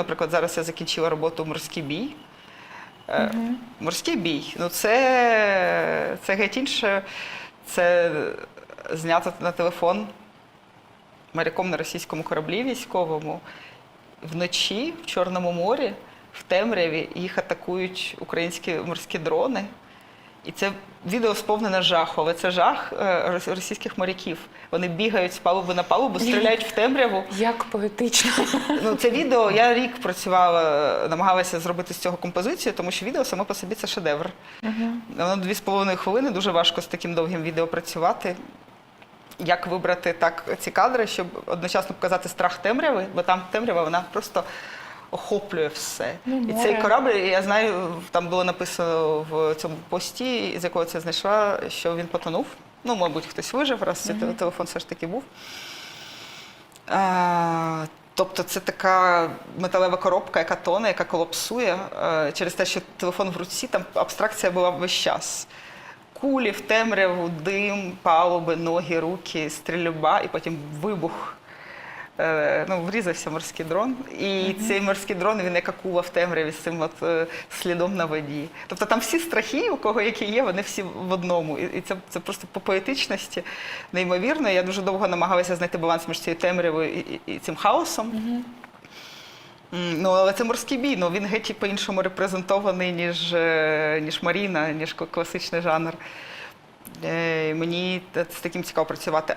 наприклад, зараз я закінчила роботу Морський бій. Угу. Морський бій. Ну, це, це геть інше. Це знято на телефон моряком на російському кораблі військовому. Вночі в Чорному морі, в темряві, їх атакують українські морські дрони. І це відео сповнене жаху, але це жах е, російських моряків. Вони бігають з палуби на палубу, стріляють в темряву. Як поетично. Ну, це відео я рік працювала, намагалася зробити з цього композицію, тому що відео само по собі це шедевр. Воно дві з половиною хвилини, дуже важко з таким довгим відео працювати. Як вибрати так ці кадри, щоб одночасно показати страх темряви, бо там темрява вона просто охоплює все. Ну, І цей корабль, я знаю, там було написано в цьому пості, з якого це знайшла, що він потонув. Ну, мабуть, хтось вижив, раз цей теле- телефон все ж таки був. А, тобто це така металева коробка, яка тоне, яка колапсує через те, що телефон в руці, там абстракція була весь час. Кулі в темряву, дим, палуби, ноги, руки, стрільба і потім вибух. Е, Ну, врізався морський дрон, і цей морський дрон він як акула в темряві з цим от, е, слідом на воді. Тобто там всі страхи, у кого які є, вони всі в одному. І, це, це просто по поетичності неймовірно. Я дуже довго намагалася знайти баланс між цією темрявою і, і, і цим хаосом. М, Ну, але це морський бій, ну він геть по-іншому репрезентований, ніж, е, ніж Маріна, ніж класичний жанр. Мені з таким цікаво працювати.